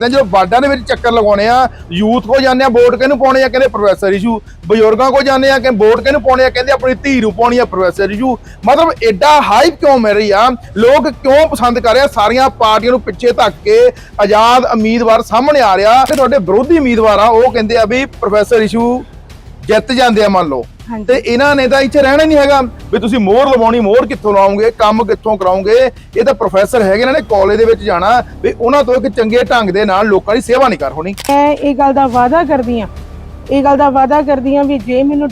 ਜਦੋਂ ਜੋ ਬਾਡਾਂ ਦੇ ਵਿੱਚ ਚੱਕਰ ਲਗਾਉਣੇ ਆ, ਯੂਥ ਕੋ ਜਾਂਦੇ ਆ, ਵੋਟ ਕਿਹਨੂੰ ਪਾਉਣੇ ਆ? ਕਹਿੰਦੇ ਪ੍ਰੋਫੈਸਰ ਇਸ਼ੂ ਬਜ਼ੁਰਗਾਂ ਕੋ ਜਾਂਦੇ ਆ ਕਿ ਵੋਟ ਕਿਹਨੂੰ ਪਾਉਣੇ ਆ? ਕਹਿੰਦੇ ਆਪਣੀ ਧੀ ਨੂੰ ਪਾਉਣੀ ਆ ਪ੍ਰੋਫੈਸਰ ਇਸ਼ੂ ਮਤਲਬ ਐਡਾ ਹਾਈਪ ਕਿਉਂ ਮਿਲ ਰਹੀ ਆ? ਲੋਕ ਕਿਉਂ ਪਸੰਦ ਕਰ ਰਹੇ ਆ? ਸਾਰੀਆਂ ਪਾਰਟੀਆਂ ਨੂੰ ਪਿੱਛੇ ਧੱਕ ਕੇ ਆਜ਼ਾਦ ਉਮੀਦਵਾਰ ਸਾਹਮਣੇ ਆ ਰਿਹਾ। ਤੇ ਤੁਹਾਡੇ ਵਿਰੋਧੀ ਉਮੀਦਵਾਰ ਆ, ਉਹ ਕਹਿੰਦੇ ਆ ਵੀ ਪ੍ਰੋਫੈਸਰ ਇਸ਼ੂ ਜਿੱਤ ਜਾਂਦੇ ਆ ਮੰਨ ਲਓ। ਤੇ ਇਹਨਾਂ ਨੇ ਤਾਂ ਇੱਥੇ ਰਹਿਣਾ ਨਹੀਂ ਹੈਗਾ। ਵੀ ਤੁਸੀਂ ਮੋਹਰ ਲਵਾਉਣੀ ਮੋਹਰ ਕਿੱਥੋਂ ਲਾਉਂਗੇ ਕੰਮ ਕਿੱਥੋਂ ਕਰਾਉਂਗੇ ਇਹ ਤਾਂ ਪ੍ਰੋਫੈਸਰ ਹੈਗੇ ਇਹਨਾਂ ਨੇ ਕਾਲਜ ਦੇ ਵਿੱਚ ਜਾਣਾ। ਵੀ ਉਹਨਾਂ ਤੋਂ ਇੱਕ ਚੰਗੇ ਢੰਗ ਦੇ ਨਾਲ ਲੋਕਾਂ ਦੀ ਸੇਵਾ ਨਹੀਂ ਕਰ ਹੋਣੀ। ਮੈਂ ਇਹ ਗੱਲ ਦਾ ਵਾਅਦਾ ਕਰਦੀ ਆ ਇਹ ਗੱਲ ਦਾ ਵਾਅਦਾ ਕਰਦੀ ਆ ਵੀ ਜੇ ਮੈਨੂੰ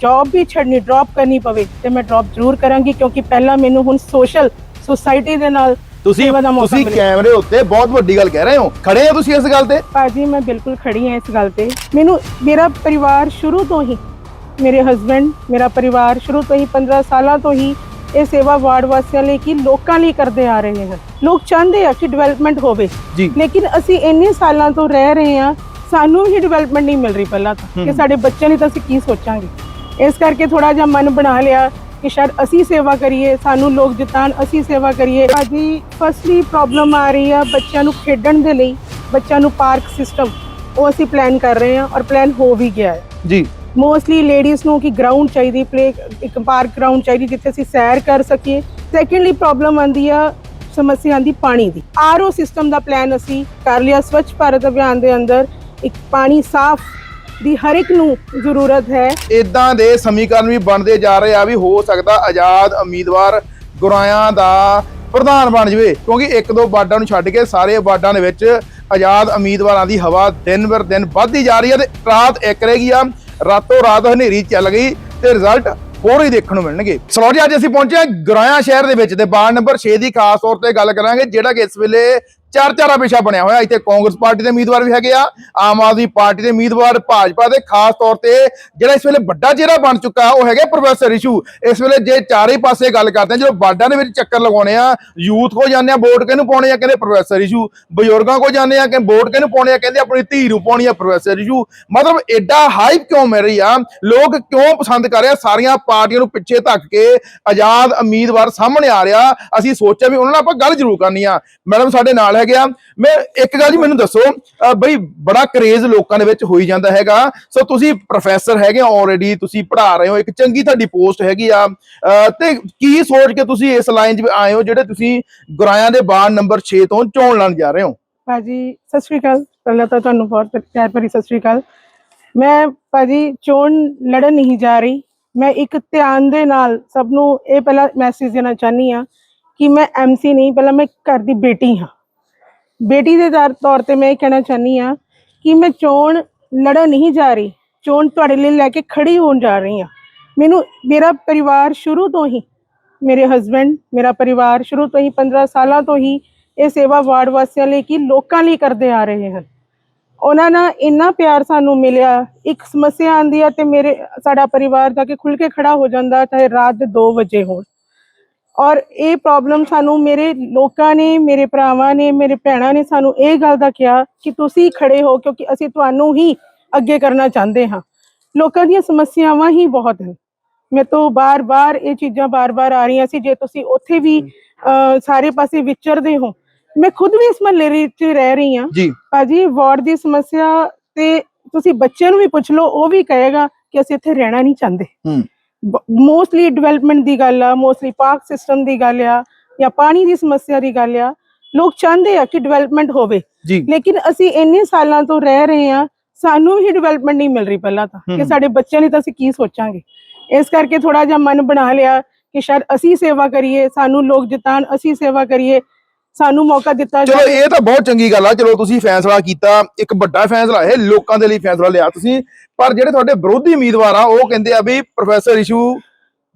ਜੌਬ ਵੀ ਛੱਡਣੀ ਡ੍ਰੌਪ ਕਰਨੀ ਪਵੇ ਤੇ ਮੈਂ ਡ੍ਰੌਪ ਜ਼ਰੂਰ ਕਰਾਂਗੀ ਕਿਉਂਕਿ ਪਹਿਲਾਂ ਮੈਨੂੰ ਹੁਣ ਸੋਸ਼ਲ ਸੁਸਾਇਟੀ ਦੇ ਨਾਲ ਤੁਸੀਂ ਤੁਸੀਂ। ਕੈਮਰੇ ਉੱਤੇ ਬਹੁਤ ਵੱਡੀ ਗੱਲ ਕਹਿ ਰਹੇ ਹੋ। ਖੜੇ ਹੋ ਤੁਸੀਂ ਇਸ ਗੱਲ ਤੇ? ਭਾਜੀ ਮੈਂ ਬਿਲਕੁਲ ਖੜੀ ਹਾਂ ਇਸ ਗੱਲ ਤੇ। ਮੈਨੂੰ ਮੇਰਾ ਪਰਿਵਾਰ ਸ਼ੁਰੂ ਤੋਂ ਹੀ ਮੇਰੇ ਹਸਬੰਡ ਮੇਰਾ ਪਰਿਵਾਰ ਸ਼ੁਰੂ ਤੋਂ ਹੀ 15 ਸਾਲਾਂ ਤੋਂ ਹੀ ਇਹ ਸੇਵਾ ਵਾਰਡ ਵਾਸੀਆਂ ਲਈ ਕੀ ਲੋਕਾਂ ਲਈ ਕਰਦੇ ਆ ਰਹੇ ਹਨ। ਲੋਕ ਚਾਹੁੰਦੇ ਆ ਕਿ ਡਿਵੈਲਪਮੈਂਟ ਹੋਵੇ। ਜੀ। ਲੇਕਿਨ ਅਸੀਂ ਇੰਨੇ ਸਾਲਾਂ ਤੋਂ ਰਹਿ ਰਹੇ ਹਾਂ ਸਾਨੂੰ ਹੀ ਡਿਵੈਲਪਮੈਂਟ ਨਹੀਂ ਮਿਲ ਰਹੀ ਪਹਿਲਾਂ ਤਾਂ। ਕਿ ਸਾਡੇ ਬੱਚਿਆਂ ਲਈ ਤਾਂ ਅਸੀਂ ਕੀ ਸੋਚਾਂਗੇ? ਇਸ ਕਰਕੇ ਥੋੜਾ ਜਿਹਾ ਮਨ ਬਣਾ ਲਿਆ ਕਿ ਸ਼ਾਇਦ ਅਸੀਂ ਸੇਵਾ ਕਰੀਏ ਸਾਨੂੰ ਲੋਕ ਜਿਤਾਣ ਅਸੀਂ ਸੇਵਾ ਕਰੀਏ। ਭਾਜੀ ਫਸਟਲੀ ਪ੍ਰੋਬਲਮ ਆ ਰਹੀ ਆ ਬੱਚਿਆਂ ਨੂੰ ਖੇਡਣ ਦੇ ਲਈ ਬੱਚਿਆਂ ਨੂੰ ਪਾਰਕ ਸਿਸਟਮ ਉਹ ਅਸੀਂ ਪਲਾਨ ਕਰ ਰਹੇ ਹਾਂ ਔਰ ਪਲਾਨ ਹੋ ਵੀ ਗਿਆ ਹੈ। ਜੀ। ਮੋਸਟਲੀ ਲੇਡੀਜ਼ ਨੂੰ ਕਿ ਗਰਾਊਂਡ ਚਾਹੀਦੀ ਪਲੇ ਇੱਕ ਪਾਰਕ ਗਰਾਊਂਡ ਚਾਹੀਦੀ ਜਿੱਥੇ ਅਸੀਂ ਸੈਰ ਕਰ ਸਕੀਏ। ਸੈਕੰਡਲੀ ਪ੍ਰੋਬਲਮ ਆਂਦੀ ਆ, ਸਮੱਸਿਆ ਆਂਦੀ ਪਾਣੀ ਦੀ। ਆਰਓ ਸਿਸਟਮ ਦਾ ਪਲਾਨ ਅਸੀਂ ਕਰ ਲਿਆ, ਸਵੱਛ ਭਾਰਤ ਅਭਿਆਨ ਦੇ ਅੰਦਰ ਇੱਕ ਪਾਣੀ ਸਾਫ਼ ਦੀ ਹਰ ਇੱਕ ਨੂੰ ਜ਼ਰੂਰਤ ਹੈ। ਇਦਾਂ ਦੇ ਸਮੀਕਰਨ ਵੀ ਬਣਦੇ ਜਾ ਰਹੇ ਆ ਵੀ ਹੋ ਸਕਦਾ ਆਜ਼ਾਦ ਉਮੀਦਵਾਰ ਗੁਰਾਇਆਂ ਦਾ ਪ੍ਰਧਾਨ ਬਣ ਜਵੇ, ਕਿਉਂਕਿ ਇੱਕ ਦੋ ਵਾਰਡਾਂ ਨੂੰ ਛੱਡ ਕੇ ਸਾਰੇ ਵਾਰਡਾਂ ਦੇ ਵਿੱਚ ਆਜ਼ਾਦ ਉਮੀਦਵਾਰਾਂ ਦੀ ਹਵਾ ਦਿਨ ਬਰ ਦਿਨ ਵੱਧਦੀ ਜਾ ਰਹੀ ਹੈ ਤੇ ਰਾਤ ਇੱਕ ਰਹਿ ਗਈ ਆ। ਰਾਤੋਂ ਰਾਤ ਹਨੇਰੀ ਚੱਲ ਗਈ ਤੇ ਰਿਜ਼ਲਟ ਹੋਰ ਹੀ ਦੇਖਣ ਨੂੰ ਮਿਲਣਗੇ। ਸਲੋ ਜੀ, ਅੱਜ ਅਸੀਂ ਪਹੁੰਚੇ ਹਾਂ ਗੁਰਾਇਆ ਸ਼ਹਿਰ ਦੇ ਵਿੱਚ ਤੇ ਵਾਰਡ ਨੰਬਰ 6 ਦੀ ਖਾਸ ਤੌਰ ਤੇ ਗੱਲ ਕਰਾਂਗੇ, ਜਿਹੜਾ ਕਿ ਇਸ ਵੇਲੇ ਚਾਰ ਚਰਚਾ ਵਿਸ਼ਾ ਬਣਿਆ ਹੋਇਆ। ਇੱਥੇ ਕਾਂਗਰਸ ਪਾਰਟੀ ਦੇ ਉਮੀਦਵਾਰ ਵੀ ਹੈਗੇ ਆ, ਆਮ ਆਦਮੀ ਪਾਰਟੀ ਦੇ ਉਮੀਦਵਾਰ, ਭਾਜਪਾ ਦੇ ਖਾਸ ਤੌਰ ਤੇ ਜਿਹੜਾ ਇਸ ਵੇਲੇ ਵੱਡਾ ਚਿਹਰਾ ਬਣ ਚੁੱਕਾ, ਉਹ ਹੈਗਾ ਪ੍ਰੋਫੈਸਰ ਇਸ਼ੂ ਇਸ ਵੇਲੇ ਜੇ ਚਾਰੇ ਪਾਸੇ ਗੱਲ ਕਰਦੇ ਹਾਂ ਜਦੋਂ ਵਾਰਡਾਂ ਦੇ ਵਿੱਚ ਚੱਕਰ ਲਗਾਉਣੇ ਆ, ਯੂਥ ਕੋ ਜਾਂਦੇ ਆ, ਵੋਟ ਕਿਹਨੂੰ ਪਾਉਣੇ ਆ, ਕਹਿੰਦੇ ਪ੍ਰੋਫੈਸਰ ਇਸ਼ੂ ਬਜ਼ੁਰਗਾਂ ਕੋ ਜਾਂਦੇ ਆ ਕਿ ਵੋਟ ਕਿਹਨੂੰ ਪਾਉਣੇ ਆ, ਕਹਿੰਦੇ ਆਪਣੀ ਧੀ ਨੂੰ ਪਾਉਣੀ ਆ ਪ੍ਰੋਫੈਸਰ ਇਸ਼ੂ ਮਤਲਬ ਐਡਾ ਹਾਈਪ ਕਿਉਂ ਮਿਲ ਰਹੀ ਆ? ਲੋਕ ਕਿਉਂ ਪਸੰਦ ਕਰ ਰਹੇ ਆ? ਸਾਰੀਆਂ ਪਾਰਟੀਆਂ ਨੂੰ ਪਿੱਛੇ ਧੱਕ ਕੇ ਆਜ਼ਾਦ ਉਮੀਦਵਾਰ ਸਾਹਮਣੇ ਆ ਰਿਹਾ। ਅਸੀਂ ਸੋਚਿਆ ਵੀ ਉਹਨਾਂ ਨਾਲ ਆਪਾਂ ਗੱਲ ਜ਼ਰੂਰ ਕਰਨੀ ਆ। ਮੈਡਮ, ਸਾਡੇ ਨਾਲ ਹੈਗੇ ਆ ਮੈਂ ਇੱਕ ਗੱਲ ਜੀ ਮੈਨੂੰ ਦੱਸੋ ਬਈ ਬੜਾ ਕਰੇਜ਼ ਲੋਕਾਂ ਦੇ ਵਿੱਚ ਹੋਈ ਜਾਂਦਾ ਹੈਗਾ। ਸੋ ਤੁਸੀਂ ਪ੍ਰੋਫੈਸਰ ਹੈਗੇ ਆਲਰੇਡੀ ਤੁਸੀਂ ਪੜ੍ਹਾ ਰਹੇ ਹੋ, ਇੱਕ ਚੰਗੀ ਤੁਹਾਡੀ ਪੋਸਟ ਹੈਗੀ ਆ। ਤੇ ਕੀ ਸੋਚ ਕੇ ਤੁਸੀਂ ਇਸ ਲਾਈਨ 'ਚ ਆਏ ਹੋ ਜਿਹੜੇ ਤੁਸੀਂ ਗੁਰਾਇਆਂ ਦੇ ਬਾਣ ਨੰਬਰ 6 ਤੋਂ ਚੋਣ ਲੜਨ ਜਾ ਰਹੇ ਹੋ? ਭਾਜੀ, ਸਤਿ ਸ਼੍ਰੀ ਅਕਾਲ। ਪਹਿਲਾਂ ਤਾਂ ਤੁਹਾਨੂੰ ਬਹੁਤ ਪਿਆਰ ਭਰੀ ਸਤਿ ਸ਼੍ਰੀ ਅਕਾਲ। ਮੈਂ ਭਾਜੀ ਚੋਣ ਲੜਨ ਨਹੀਂ ਜਾ ਰਹੀ। ਮੈਂ ਇੱਕ ਧਿਆਨ ਦੇ ਨਾਲ ਸਭ ਨੂੰ ਇਹ ਪਹਿਲਾਂ ਮੈਸੇਜ ਦੇਣਾ ਚਾਹਨੀ ਆ ਕਿ ਮੈਂ ਐਮਸੀ ਨਹੀਂ, ਪਹਿਲਾਂ ਮੈਂ ਘਰ ਦੀ ਬੇਟੀ ਹਾਂ। ਬੇਟੀ ਦੇ ਦਰ- ਤੌਰ ਤੇ ਮੈਂ ਇਹ ਕਹਿਣਾ ਚਾਹਨੀ ਆ ਕਿ ਮੈਂ ਚੋਣ ਲੜਨ ਨਹੀਂ ਜਾ ਰਹੀ, ਚੋਣ ਤੁਹਾਡੇ ਲਈ ਲੈ ਕੇ ਖੜੀ ਹੋਣ ਜਾ ਰਹੀ ਹਾਂ। ਮੈਨੂੰ ਮੇਰਾ ਪਰਿਵਾਰ ਸ਼ੁਰੂ ਤੋਂ ਹੀ, ਮੇਰੇ ਹਸਬੰਡ ਮੇਰਾ ਪਰਿਵਾਰ ਸ਼ੁਰੂ ਤੋਂ ਹੀ 15 ਸਾਲਾਂ ਤੋਂ ਹੀ ਇਹ ਸੇਵਾ ਵਾਰਡ ਵਾਸੀਆਂ ਲਈ ਕੀ ਲੋਕਾਂ ਲਈ ਕਰਦੇ ਆ ਰਹੇ ਹਨ। ਉਹਨਾਂ ਨਾਲ ਇੰਨਾ ਪਿਆਰ ਸਾਨੂੰ ਮਿਲਿਆ, ਇੱਕ ਸਮੱਸਿਆ ਆਂਦੀ ਆ ਤੇ ਮੇਰੇ, ਸਾਡਾ ਪਰਿਵਾਰ ਜਾ ਕੇ ਖੁੱਲ ਕੇ ਖੜਾ ਹੋ ਜਾਂਦਾ, ਚਾਹੇ ਰਾਤ ਦੇ 2 ਵਜੇ ਹੋਣ। ਔਰ ਇਹ ਪ੍ਰੋਬਲਮ ਸਾਨੂੰ ਮੇਰੇ ਲੋਕਾਂ ਨੇ ਮੇਰੇ ਭਰਾਵਾਂ ਨੇ ਮੇਰੇ ਭੈਣਾਂ ਨੇ ਸਾਨੂੰ ਇਹ ਗੱਲ ਦਾ ਕਿਹਾ ਕਿ ਤੁਸੀਂ ਖੜੇ ਹੋ ਕਿਉਂਕਿ ਅਸੀਂ ਤੁਹਾਨੂੰ ਹੀ ਅੱਗੇ ਕਰਨਾ ਚਾਹੁੰਦੇ ਹਾਂ। ਲੋਕਾਂ ਦੀਆਂ ਸਮੱਸਿਆਵਾਂ ਹੀ ਬਹੁਤ ਹਨ। ਮੇਰੇ ਤੋਂ ਬਾਰ-ਬਾਰ ਇਹ ਚੀਜ਼ਾਂ ਬਾਰ-ਬਾਰ ਆ ਰਹੀਆਂ ਸੀ। ਜੇ ਤੁਸੀਂ ਉੱਥੇ ਵੀ ਸਾਰੇ ਪਾਸੇ ਵਿਚਰਦੇ ਹੋ ਮੈਂ ਖੁਦ ਵੀ ਇਸ ਮਹੱਲੇ ਵਿੱਚ ਰਹਿ ਰਹੀ ਹਾਂ। ਜੀ। ਭਾਜੀ ਵਾਰਡ ਦੀ ਸਮੱਸਿਆ ਤੇ ਤੁਸੀਂ ਬੱਚਿਆਂ ਨੂੰ ਵੀ ਪੁੱਛ ਲਓ ਉਹ ਵੀ ਕਹੇਗਾ ਕਿ ਅਸੀਂ ਇੱਥੇ ਰਹਿਣਾ ਨਹੀਂ ਚਾਹੁੰਦੇ। ਹੂੰ। ਮੋਸਟਲੀ ਡਿਵੈਲਪਮੈਂਟ ਦੀ ਗੱਲ ਆ ਮੋਸਟਲੀ ਪਾਰਕ ਸਿਸਟਮ ਦੀ ਗੱਲ ਆ ਜਾਂ ਪਾਣੀ ਦੀ ਸਮੱਸਿਆ ਦੀ ਗੱਲ ਆ ਲੋਕ ਚਾਹੁੰਦੇ ਆ ਕਿ ਡਿਵੈਲਪਮੈਂਟ ਹੋਵੇ। ਲੇਕਿਨ ਅਸੀਂ ਇੰਨੇ ਸਾਲਾਂ ਤੋਂ ਰਹਿ ਰਹੇ ਹਾਂ ਸਾਨੂੰ ਹੀ ਡਿਵੈਲਪਮੈਂਟ ਨਹੀਂ ਮਿਲ ਰਹੀ ਪਹਿਲਾਂ ਤਾਂ ਕਿ। ਸਾਡੇ ਬੱਚਿਆਂ ਲਈ ਤਾਂ ਅਸੀਂ ਕੀ ਸੋਚਾਂਗੇ। ਇਸ ਕਰਕੇ ਥੋੜਾ ਜਿਹਾ ਮਨ ਬਣਾ ਲਿਆ ਕਿ ਸ਼ਾਇਦ ਅਸੀਂ ਸੇਵਾ ਕਰੀਏ ਸਾਨੂੰ ਲੋਕ ਜਿਤਾਣ ਅਸੀਂ ਸੇਵਾ ਕਰੀਏ ਸਾਨੂੰ ਮੌਕਾ ਦਿੱਤਾ ਚਲੋ ਜਾਵੇ। ਇਹ ਤਾਂ ਬਹੁਤ ਚੰਗੀ ਗੱਲ ਆ। ਚਲੋ ਤੁਸੀਂ ਫੈਸਲਾ ਕੀਤਾ ਇੱਕ ਵੱਡਾ ਫੈਸਲਾ ਇਹ ਲੋਕਾਂ ਦੇ ਲਈ ਫੈਸਲਾ ਲਿਆ ਤੁਸੀਂ। ਪਰ ਜਿਹੜੇ ਤੁਹਾਡੇ ਵਿਰੋਧੀ ਉਮੀਦਵਾਰ ਆ ਉਹ ਕਹਿੰਦੇ ਆ ਵੀ ਪ੍ਰੋਫੈਸਰ ਇਸ਼ੂ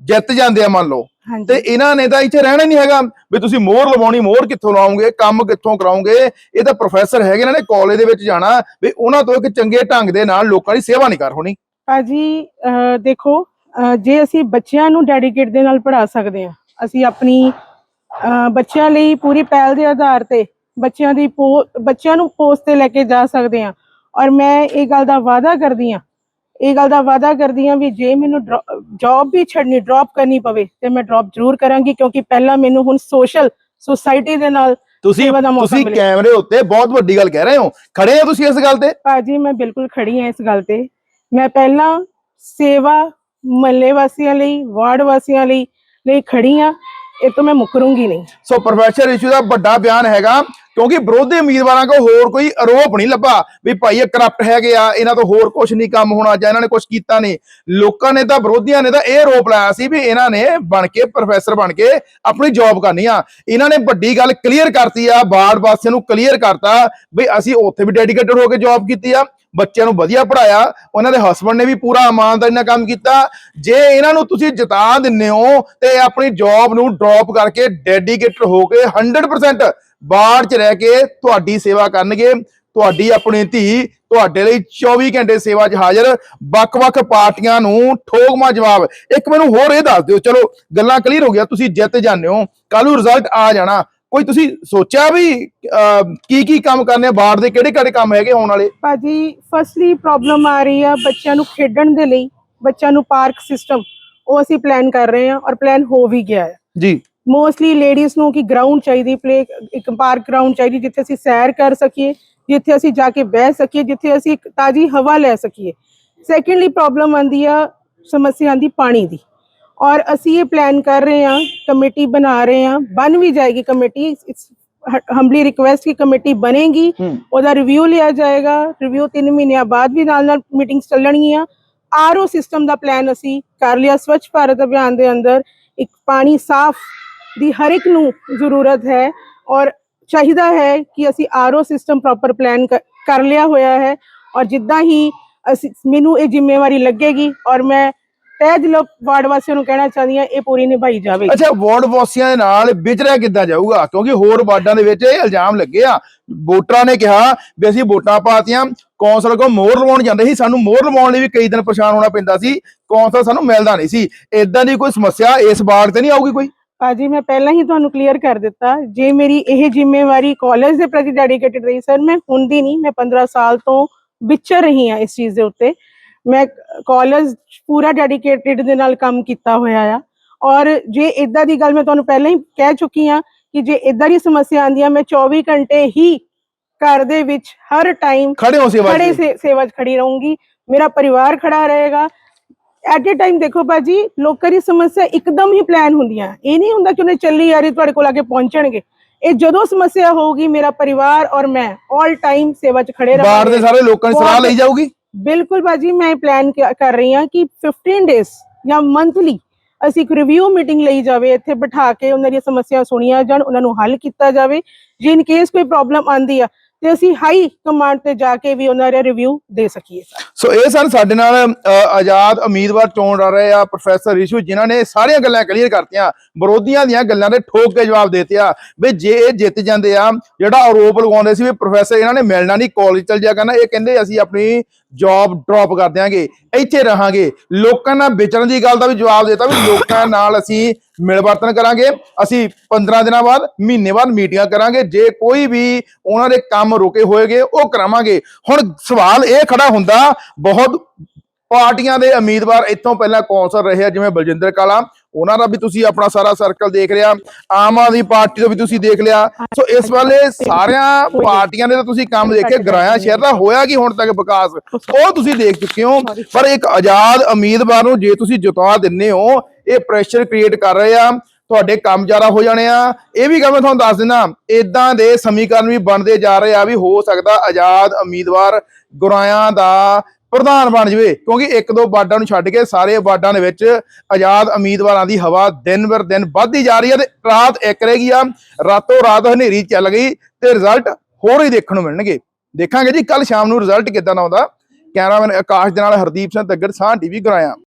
ਜਿੱਤ ਜਾਂਦੇ ਆ ਮੰਨ ਲਓ। ਤੇ ਇਹਨਾਂ ਨੇ ਤਾਂ ਇੱਥੇ ਰਹਿਣਾ ਨਹੀਂ ਹੈਗਾ ਵੀ ਤੁਸੀਂ ਮੋਹਰ ਲਵਾਉਣੀ ਮੋਹਰ ਕਿੱਥੋਂ ਲਾਉਂਗੇ ਕੰਮ ਕਿੱਥੋਂ ਕਰਾਉਂਗੇ ਇਹ ਤਾਂ ਪ੍ਰੋਫੈਸਰ ਹੈਗੇ ਇਹਨਾਂ ਨੇ ਕਾਲਜ ਦੇ ਵਿੱਚ ਜਾਣਾ ਵੀ ਉਹਨਾਂ ਤੋਂ ਇੱਕ ਚੰਗੇ ਢੰਗ ਦੇ ਨਾਲ ਲੋਕਾਂ ਦੀ ਸੇਵਾ ਨਹੀਂ ਕਰ ਹੋਣੀ। ਭਾਜੀ ਅਹ ਦੇਖੋ ਅਹ ਜੇ ਅਸੀਂ ਬੱਚਿਆਂ ਨੂੰ ਡੈਡੀਕੇਟ ਦੇ ਨਾਲ ਪੜ੍ਹਾ ਸਕਦੇ ਹਾਂ ਅਸੀਂ ਆਪਣੀ ਬੱਚਿਆਂ ਲਈ ਪੂਰੀ ਪਹਿਲ ਦੇ ਆਧਾਰ ਤੇ ਬੱਚਿਆਂ ਦੀ ਬੱਚਿਆਂ ਨੂੰ ਪੋਸਟ ਤੇ ਲੈ ਕੇ ਜਾ ਸਕਦੇ ਹਾਂ। ਔਰ ਮੈਂ ਇਹ ਗੱਲ ਦਾ ਵਾਅਦਾ ਕਰਦੀ ਹਾਂ ਇਹ ਗੱਲ ਦਾ ਵਾਅਦਾ ਕਰਦੀ ਹਾਂ ਵੀ ਜੇ ਮੈਨੂੰ ਜੌਬ ਵੀ ਛੱਡਣੀ ਡ੍ਰੌਪ ਕਰਨੀ ਪਵੇ ਤੇ ਮੈਂ ਡ੍ਰੌਪ ਜ਼ਰੂਰ ਕਰਾਂਗੀ ਕਿਉਂਕਿ ਪਹਿਲਾਂ ਮੈਨੂੰ ਹੁਣ ਸੋਸ਼ਲ ਸੁਸਾਇਟੀ ਦੇ ਨਾਲ ਤੁਸੀਂ ਤੁਸੀਂ। ਕੈਮਰੇ ਉੱਤੇ ਬਹੁਤ ਵੱਡੀ ਗੱਲ ਕਹਿ ਰਹੇ ਹੋ। ਖੜੇ ਹੋ ਤੁਸੀਂ ਇਸ ਗੱਲ ਤੇ? ਭਾਜੀ ਮੈਂ ਬਿਲਕੁਲ ਖੜੀ ਹਾਂ ਇਸ ਗੱਲ ਤੇ। ਮੈਂ ਪਹਿਲਾਂ ਸੇਵਾ ਮਹੱਲੇ ਵਾਸੀਆਂ ਲਈ ਵਾਰਡ ਵਾਸੀਆਂ ਲਈ ਲਈ ਖੜੀ ਹਾਂ। ਇਹ ਤੋਂ ਮੈਂ ਮੁਕਰੂੰਗੀ ਨਹੀਂ। ਸੋ ਪ੍ਰੋਫੈਸਰ ਇਸ਼ੂ ਦਾ ਵੱਡਾ ਬਿਆਨ ਹੈਗਾ। ਕਿਉਂਕਿ ਵਿਰੋਧੀ ਉਮੀਦਵਾਰਾਂ ਕੋ ਹੋਰ ਕੋਈ ਆਰੋਪ ਨਹੀਂ ਲੱਭਾ ਵੀ ਭਾਈ ਇਹ ਕਰਪਟ ਹੈਗੇ ਆ, ਇਹਨਾਂ ਤੋਂ ਹੋਰ ਕੁਝ ਨਹੀਂ ਕੰਮ ਹੋਣਾ ਜਾਂ ਇਹਨਾਂ ਨੇ ਕੁਝ ਕੀਤਾ ਨਹੀਂ। ਲੋਕਾਂ ਨੇ ਤਾਂ, ਵਿਰੋਧੀਆਂ ਨੇ ਤਾਂ ਇਹ ਆਰੋਪ ਲਾਇਆ ਸੀ ਵੀ ਇਹਨਾਂ ਨੇ ਬਣ ਕੇ ਪ੍ਰੋਫੈਸਰ ਬਣ ਕੇ ਆਪਣੀ ਜੌਬ ਕਰਨੀ ਆ। ਇਹਨਾਂ ਨੇ ਵੱਡੀ ਗੱਲ ਕਲੀਅਰ ਕਰਤੀ ਆ ਬਾੜ ਵਾਸੀਆਂ ਨੂੰ ਕਲੀਅਰ ਕਰਤਾ ਵੀ ਅਸੀਂ ਉੱਥੇ ਵੀ ਡੈਡੀਕੇਟਡ ਹੋ ਕੇ ਜੌਬ ਕੀਤੀ ਆ, ਬੱਚਿਆਂ ਨੂੰ ਵਧੀਆ ਪੜਾਇਆ ਉਹਨਾਂ ਦੇ ਹਸਬੰਡ ਨੇ ਵੀ ਪੂਰਾ ਇਮਾਨਦਾਰੀ ਨਾਲ ਕੰਮ ਕੀਤਾ। ਜੇ ਇਹਨਾਂ ਨੂੰ ਤੁਸੀਂ ਜਿਤਾ ਦਿੰਨੇ ਹੋ ਤੇ ਆਪਣੀ ਜੌਬ ਨੂੰ ਡ੍ਰੌਪ ਕਰਕੇ ਡੈਡੀਕੇਟਡ ਹੋ ਕੇ 100% ਬਾੜ 'ਚ ਰਹਿ ਕੇ ਤੁਹਾਡੀ ਸੇਵਾ ਕਰਨਗੇ ਤੁਹਾਡੀ ਆਪਣੀ ਧੀ ਤੁਹਾਡੇ ਲਈ 24 ਘੰਟੇ ਸੇਵਾ 'ਚ ਹਾਜ਼ਰ। ਵੱਖ-ਵੱਖ ਪਾਰਟੀਆਂ ਨੂੰ ਠੋਕਮਾ ਜਵਾਬ। ਇੱਕ ਮੈਨੂੰ ਹੋਰ ਇਹ ਦੱਸ ਦਿਓ ਚਲੋ ਗੱਲਾਂ ਕਲੀਅਰ ਹੋ ਗਿਆ ਤੁਸੀਂ ਜਿੱਤ ਜਾਂਦੇ ਹੋ ਕੱਲ ਨੂੰ ਰਿਜ਼ਲਟ ਆ ਜਾਣਾ। ਕੋਈ ਤੁਸੀਂ ਸੋਚਿਆ ਵੀ ਕੀ ਕੀ ਕੰਮ ਕਰਨੇ ਆ? ਬਾੜ ਦੇ ਕਿਹੜੇ ਕਿਹੜੇ ਕੰਮ ਹੈਗੇ ਆਉਣ ਵਾਲੇ? ਭਾਜੀ ਫਸਟਲੀ ਪ੍ਰੋਬਲਮ ਆ ਰਹੀ ਆ ਬੱਚਿਆਂ ਨੂੰ ਖੇਡਣ ਦੇ ਲਈ ਬੱਚਿਆਂ ਨੂੰ ਪਾਰਕ ਸਿਸਟਮ ਉਹ ਅਸੀਂ ਪਲਾਨ ਕਰ ਰਹੇ ਹਾਂ ਔਰ ਪਲਾਨ ਹੋ ਵੀ ਗਿਆ ਹੈ। ਜੀ। ਮੋਸਟਲੀ ਲੇਡੀਜ਼ ਨੂੰ ਕਿ ਗਰਾਊਂਡ ਚਾਹੀਦੀ ਪਲੇ ਇੱਕ ਪਾਰਕ ਗਰਾਊਂਡ ਚਾਹੀਦੀ ਜਿੱਥੇ ਅਸੀਂ ਸੈਰ ਕਰ ਸਕੀਏ ਜਿੱਥੇ ਅਸੀਂ ਜਾ ਕੇ ਬਹਿ ਸਕੀਏ ਜਿੱਥੇ ਅਸੀਂ ਇੱਕ ਤਾਜ਼ੀ ਹਵਾ ਲੈ ਸਕੀਏ। ਸੈਕੰਡਲੀ ਪ੍ਰੋਬਲਮ ਆਂਦੀ ਆ ਸਮੱਸਿਆ ਆਂਦੀ ਪਾਣੀ ਦੀ। ਔਰ ਅਸੀਂ ਇਹ ਪਲਾਨ ਕਰ ਰਹੇ ਹਾਂ ਕਮੇਟੀ ਬਣਾ ਰਹੇ ਹਾਂ ਬਣ ਵੀ ਜਾਏਗੀ ਕਮੇਟੀ। ਹੰਬਲੀ ਰਿਕੁਐਸਟ ਕਿ ਕਮੇਟੀ ਬਣੇਗੀ ਉਹਦਾ ਰਿਵਿਊ ਲਿਆ ਜਾਏਗਾ। ਰਿਵਿਊ 3 ਮਹੀਨਿਆਂ ਬਾਅਦ ਵੀ ਨਾਲ ਨਾਲ ਮੀਟਿੰਗਸ ਚੱਲਣਗੀਆਂ। ਆਰਓ ਸਿਸਟਮ ਦਾ ਪਲਾਨ ਅਸੀਂ ਕਰ ਲਿਆ। ਸਵੱਛ ਭਾਰਤ ਅਭਿਆਨ ਦੇ ਅੰਦਰ ਇੱਕ ਪਾਣੀ ਸਾਫ਼ ਦੀ ਹਰ ਇੱਕ ਨੂੰ ਜ਼ਰੂਰਤ ਹੈ ਔਰ ਚਾਹੀਦਾ ਹੈ ਕਿ ਅਸੀਂ ਆਰਓ ਸਿਸਟਮ ਪ੍ਰੋਪਰ ਪਲਾਨ ਕਰ ਲਿਆ ਹੋਇਆ ਹੈ ਔਰ ਜਿੱਦਾਂ ਹੀ ਅਸੀਂ, ਮੈਨੂੰ ਇਹ ਜ਼ਿੰਮੇਵਾਰੀ ਲੱਗੇਗੀ ਔਰ ਮੈਂ ਤਹਿ ਦਿਲੋਂ ਵਾਰਡ ਵਾਸੀਆਂ ਨੂੰ ਕਹਿਣਾ ਚਾਹੁੰਦੀ ਹਾਂ, ਇਹ ਪੂਰੀ ਨਿਭਾਈ ਜਾਵੇ ਅੱਛਾ, ਵਾਰਡ ਵਾਸੀਆਂ ਦੇ ਨਾਲ ਵਿਚਰਿਆ ਕਿੱਦਾਂ ਜਾਊਗਾ? ਕਿਉਂਕਿ ਹੋਰ ਵਾਰਡਾਂ ਦੇ ਵਿੱਚ ਇਹ ਇਲਜ਼ਾਮ ਲੱਗੇ ਆ। ਵੋਟਰਾਂ ਨੇ ਕਿਹਾ ਵੀ ਅਸੀਂ ਵੋਟਾਂ ਪਾਤੀਆਂ, ਕੌਂਸਲ ਕੋ ਮੋਹਰ ਲਵਾਉਣ ਜਾਂਦੇ ਸੀ, ਸਾਨੂੰ ਮੋਹਰ ਲਵਾਉਣ ਲਈ ਵੀ ਕਈ ਦਿਨ ਪਰੇਸ਼ਾਨ ਹੋਣਾ ਪੈਂਦਾ ਸੀ, ਕੌਂਸਲ ਸਾਨੂੰ ਮਿਲਦਾ ਨਹੀਂ ਸੀ। ਇਦਾਂ ਦੀ ਕੋਈ ਸਮੱਸਿਆ ਇਸ ਵਾਰਡ ਤੇ ਨਹੀਂ ਆਊਗੀ ਕੋਈ? ਭਾਜੀ ਮੈਂ ਪਹਿਲਾਂ ਹੀ ਤੁਹਾਨੂੰ ਕਲੀਅਰ ਕਰ ਦਿੱਤਾ। ਜੇ ਮੇਰੀ ਇਹ ਜ਼ਿੰਮੇਵਾਰੀ ਕਾਲਜ ਦੇ ਪ੍ਰਤੀ ਡੈਡੀਕੇਟਡ ਰਹੀ ਸਰ ਮੈਂ ਹੁੰਦੀ ਨਹੀਂ। ਮੈਂ 15 ਸਾਲ ਤੋਂ ਵਿਚਰ ਰਹੀ ਹਾਂ ਇਸ ਚੀਜ਼ ਦੇ ਉੱਤੇ। ਮੈਂ ਕਾਲਜ ਪੂਰਾ ਡੈਡੀਕੇਟਡ ਦੇ ਨਾਲ ਕੰਮ ਕੀਤਾ ਹੋਇਆ ਆ। ਔਰ ਜੇ ਇਦਾਂ ਦੀ ਗੱਲ ਮੈਂ ਤੁਹਾਨੂੰ ਪਹਿਲਾਂ ਹੀ ਕਹਿ ਚੁੱਕੀ ਹਾਂ ਕਿ ਜੇ ਇਦਾਂ ਦੀ ਸਮੱਸਿਆ ਆਂਦੀ ਆ ਮੈਂ 24 ਘੰਟੇ ਹੀ ਘਰ ਦੇ ਵਿੱਚ ਹਰ ਟਾਈਮ ਖੜੇ ਹੋ ਸੇਵਾ ਖੜੇ ਸੇਵਾ 'ਚ ਖੜੀ ਰਹੂੰਗੀ। ਮੇਰਾ ਪਰਿਵਾਰ ਖੜਾ ਰਹੇਗਾ। ਐਟ ਅ ਟਾਈਮ ਦੇਖੋ ਬਾਜੀ ਲੋਕਾਂ ਦੀ ਸਮੱਸਿਆ ਇੱਕਦਮ ਹੀ ਪਲਾਨ ਹੁੰਦੀਆਂ। ਇਹ ਨਹੀਂ ਹੁੰਦਾ ਕਿ ਉਹਨੇ ਚੱਲੀ ਯਾਰੀ ਤੁਹਾਡੇ ਕੋਲ ਆ ਕੇ ਪਹੁੰਚਣਗੇ। ਇਹ ਜਦੋਂ ਸਮੱਸਿਆ ਹੋਊਗੀ ਮੇਰਾ ਪਰਿਵਾਰ ਔਰ ਮੈਂ 올 ਟਾਈਮ ਸੇਵਾ 'ਚ ਖੜੇ ਵਾਰਡ ਦੇ ਰਹਾਂਗੇ ਸਾਰੇ ਲੋਕਾਂ ਦੀ ਸਲਾਹ ਲਈ ਜਾਊਗੀ? ਬਿਲਕੁਲ ਬਾਜੀ ਮੈਂ ਪਲਾਨ ਕਰ ਰਹੀ ਹਾਂ ਕਿ 15 ਡੇਜ਼ ਜਾਂ ਮੰਥਲੀ ਅਸੀਂ ਇੱਕ ਰਿਵਿਊ ਮੀਟਿੰਗ ਲਈ ਜਾਵੇ ਇੱਥੇ ਬਿਠਾ ਕੇ ਉਹਨਾਂ ਦੀਆਂ ਸਮੱਸਿਆ ਸੁਣੀਆਂ ਜਾਣ ਉਹਨਾਂ ਨੂੰ ਹੱਲ ਕੀਤਾ ਜਾਵੇ। ਜੇ ਇਨ ਕੇਸ ਕੋਈ ਪ੍ਰੋਬਲਮ ਆਂਦੀ ਆ ਤੇ ਅਸੀਂ ਹਾਈ ਕਮਾਂਡ ਤੇ ਜਾ ਕੇ ਵੀ ਉਹਨਾਂ ਦਾ ਰਿਵਿਊ ਦੇ ਸਕੀਏ ਸੋ ਇਹ ਸਨ ਸਾਡੇ ਨਾਲ ਆਜ਼ਾਦ ਉਮੀਦਵਾਰ ਚੋਣ ਲੜ ਰਹੇ ਆ ਪ੍ਰੋਫੈਸਰ ਰਿਸ਼ੂ, ਜਿਨ੍ਹਾਂ ਨੇ ਸਾਰੀਆਂ ਗੱਲਾਂ ਕਲੀਅਰ ਕਰਤੀਆਂ, ਵਿਰੋਧੀਆਂ ਦੀਆਂ ਗੱਲਾਂ ਦੇ ਠੋਕ ਕੇ ਜਵਾਬ ਦੇਤੇ ਆ। ਵੀ ਜੇ ਇਹ ਜਿੱਤ ਜਾਂਦੇ ਆ, ਜਿਹੜਾ ਆਰੋਪ ਲਗਾਉਂਦੇ ਸੀ ਵੀ ਪ੍ਰੋਫੈਸਰ ਇਹਨਾਂ ਨੇ ਮਿਲਣਾ ਨਹੀਂ ਕਾਲਜ ਚਲ ਜਾ ਕਰਨਾ, ਇਹ ਕਹਿੰਦੇ ਅਸੀਂ ਆਪਣੀ ਜੌਬ ਡ੍ਰੌਪ ਕਰ ਦਿਆਂਗੇ ਇੱਥੇ ਰਹਾਂਗੇ। ਲੋਕਾਂ ਨਾਲ ਵਿਚਰਨ ਦੀ ਗੱਲ ਦਾ ਵੀ ਜਵਾਬ ਦਿੱਤਾ ਵੀ ਲੋਕਾਂ ਨਾਲ ਅਸੀਂ ਮਿਲਵਰਤਨ ਕਰਾਂਗੇ। ਅਸੀਂ 15 ਦਿਨਾਂ ਬਾਅਦ ਮਹੀਨੇ ਬਾਅਦ ਮੀਟਿੰਗਾਂ ਕਰਾਂਗੇ। ਜੇ ਕੋਈ ਵੀ ਉਹਨਾਂ ਦੇ ਕੰਮ ਰੁਕੇ ਹੋਏਗੇ ਉਹ ਕਰਾਵਾਂਗੇ। ਹੁਣ ਸਵਾਲ ਇਹ ਖੜਾ ਹੁੰਦਾ ਬਹੁਤ ਪਾਰਟੀਆਂ ਦੇ ਉਮੀਦਵਾਰ ਇੱਥੋਂ ਪਹਿਲਾਂ ਕੌਂਸਲ ਰਹੇ ਆ ਜਿਵੇਂ ਬਲਜਿੰਦਰ ਕਾਲਾ। ਉਹਨਾਂ ਦਾ ਵੀ ਤੁਸੀਂ ਆਪਣਾ ਸਾਰਾ ਸਰਕਲ ਦੇਖ ਲਿਆ, ਆਮ ਆਦਮੀ ਪਾਰਟੀ ਤੋਂ ਵੀ ਤੁਸੀਂ ਦੇਖ ਲਿਆ। ਸੋ ਇਸ ਵੇਲੇ ਸਾਰਿਆਂ ਪਾਰਟੀਆਂ ਦੇ ਤਾਂ ਤੁਸੀਂ ਕੰਮ ਦੇਖੇ ਗਰਾਇਆ, ਸ਼ਹਿਰ ਦਾ ਹੋਇਆ ਕੀ ਹੁਣ ਤੱਕ ਵਿਕਾਸ? ਉਹ ਤੁਸੀਂ ਦੇਖ ਚੁੱਕੇ ਹੋ। ਪਰ ਇੱਕ ਆਜ਼ਾਦ ਉਮੀਦਵਾਰ ਨੂੰ ਜੇ ਤੁਸੀਂ ਜਿਤਾ ਦਿੰਨੇ ਹੋ, ਇਹ ਪ੍ਰੈਸ਼ਰ ਕ੍ਰੀਏਟ ਕਰ ਰਹੇ ਆ, ਤੁਹਾਡੇ ਕੰਮ ਜ਼ਿਆਦਾ ਹੋ ਜਾਣੇ ਆ। ਇਹ ਵੀ ਗੱਲ ਮੈਂ ਤੁਹਾਨੂੰ ਦੱਸ ਦਿੰਦਾ ਇਦਾਂ ਦੇ ਸਮੀਕਰਨ ਵੀ ਬਣਦੇ ਜਾ ਰਹੇ ਆ ਵੀ ਹੋ ਸਕਦਾ ਆਜ਼ਾਦ ਉਮੀਦਵਾਰ ਗੁਰਾਇਆਂ ਦਾ ਪ੍ਰਧਾਨ ਬਣ ਜਵੇ, ਕਿਉਂਕਿ ਇੱਕ ਦੋ ਵਾਰਡਾਂ ਨੂੰ ਛੱਡ ਕੇ ਸਾਰੇ ਵਾਰਡਾਂ ਦੇ ਵਿੱਚ ਆਜ਼ਾਦ ਉਮੀਦਵਾਰਾਂ ਦੀ ਹਵਾ ਦਿਨ ਬਰ ਦਿਨ ਵੱਧਦੀ ਜਾ ਰਹੀ ਹੈ ਤੇ ਰਾਤ ਇੱਕ ਰਹਿ ਗਈ ਆ, ਰਾਤੋਂ ਰਾਤ ਹਨੇਰੀ ਚੱਲ ਗਈ ਤੇ ਰਿਜ਼ਲਟ ਹੋਰ ਹੀ ਦੇਖਣ ਨੂੰ ਮਿਲਣਗੇ। ਦੇਖਾਂਗੇ ਜੀ ਕੱਲ ਸ਼ਾਮ ਨੂੰ ਰਿਜ਼ਲਟ ਕਿੱਦਾਂ ਦਾ ਆਉਂਦਾ। ਕੈਮਰਾਮੈਨ ਆਕਾਸ਼ ਦੇ ਨਾਲ ਹਰਦੀਪ ਸਿੰਘ ਤੱਗੜ ਸਾਹ ਟੀਵੀ ਗੁਰਾਇਆ।